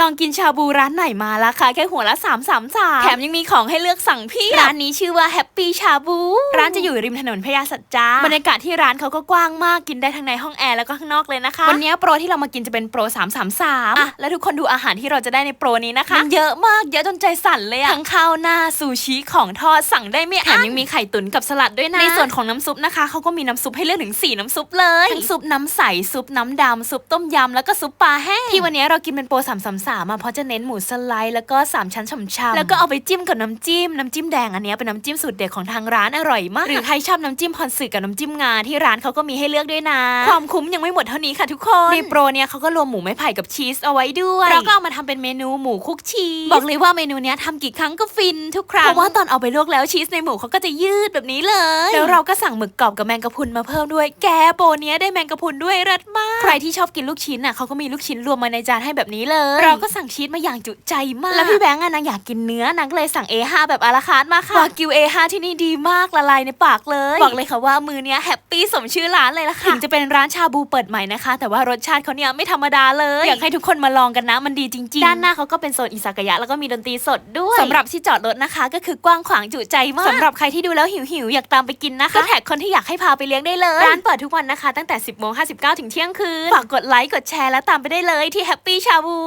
ลองกินชาบูร้านไหนมาราคาแค่หัวละ3 3 3แถมยังมีของให้เลือกสั่งเพี่ร้านนี้ชื่อว่าแฮปปี้ชาบู ร้านจะอยู่ริมถนนพญาสัจจาบรรยากาศที่ร้านเขาก็กว้างมากกินได้ทั้งในห้องแอร์แล้วก็ข้างนอกเลยนะคะ วันนี้โปรที่เรามากินจะเป็นโปร 333อะแล้วทุกคนดูอาหารที่เราจะได้ในโปรนี้นะคะมันเยอะมากเยอะจนใจสั่นเลยอะทั้งข้าวหน้าซูชิของทอดสั่งได้ไม่อั้นแถมยังมีไข่ตุ๋นกับสลัดด้วยนะในส่วนของน้ำซุปนะคะเขาก็มีน้ำซุปให้เลือกถึง4น้ำซุปเลยทั้งซุปน้ำใสซุปน้ำดำซุปต้มยำแล้วก็ซุปปลาแห้งที่วันนี้เรากินเป็นโปร333มาเพราะจะเน้นหมูสไลด์แล้วก็สามชั้นฉ่ำๆแล้วก็เอาไปจิ้มกับน้ำจิ้มน้ำจิ้มแดงอันนี้เป็นน้ำจิ้มสูตรเด็ดของทางร้านอร่อยมากหรือใครชอบน้ำจิ้มพรสึกกับน้ำจิ้มงาที่ร้านเขาก็มีให้เลือกด้วยนะ ความคุ้มยังไม่หมดเท่านี้ค่ะทุกคนในโปรเนี่ยเขาก็รวมหมูไม้ไผ่กับชีสเอาไว้ด้วยเราก็เอามาทำเป็นเมนูหมูคุกชีสบอกเลยว่าเมนูเนี้ยทำกี่ครั้งก็ฟินทุกครั้งเพราะว่าตอนเอาไปลวกแล้วชีสในหมูเขาก็จะยืดแบบนี้เลยแล้วเราก็สั่งหมึกกรอบกับแมงกะพรุนมาเพิ่มด้วยแกโปรเนี้ยได้แมงกะพรุนด้วยเลิศมาก ใครที่ชอบกินลูกชิ้นน่ะเขาก็มีลูกชิ้นรวมมาในจานให้แบบนี้เลย เราก็สั่งชีสมาอย่างจุใจมาก แล้วพี่แบงค์อะนางอยากกินเนื้อนางก็เลยสั่ง A5 แบบอาราคาร์ทมาค่ะวากิว A5 ที่นี่ดีมากละลายในปากเลย บอกเลยค่ะว่ามือเนี้ยแฮปปี้สมชื่อร้านเลยละค่ะถึงจะเป็นร้านชาบูเปิดใหม่นะคะ แต่ว่ารสชาติเขาเนี่ยไม่ธรรมดาเลยอยากให้ทุกคนมาลองกันนะมันดีจริงๆ ด้านหน้าเขาก็เป็นโซนอิซากายะแล้วก็มีดนตรีสดด้วยสำหรับที่จอดรถนะคะ ก็คือกว้างขวางจุใจมากสำหรับใครที่ดูแล้วหิวๆอยากตามไปกินนะคะก็แท็กคนที่อยากให้พาไปเลี้ยงได้เลยร้านเปิดทุกวันนะคะ ตั้งแต่ 10โมง59ถึงเที่ยงคืนฝากกดไลค์กดแชร์แล้วตามไปได้เลยที่แฮปปี้ชาบู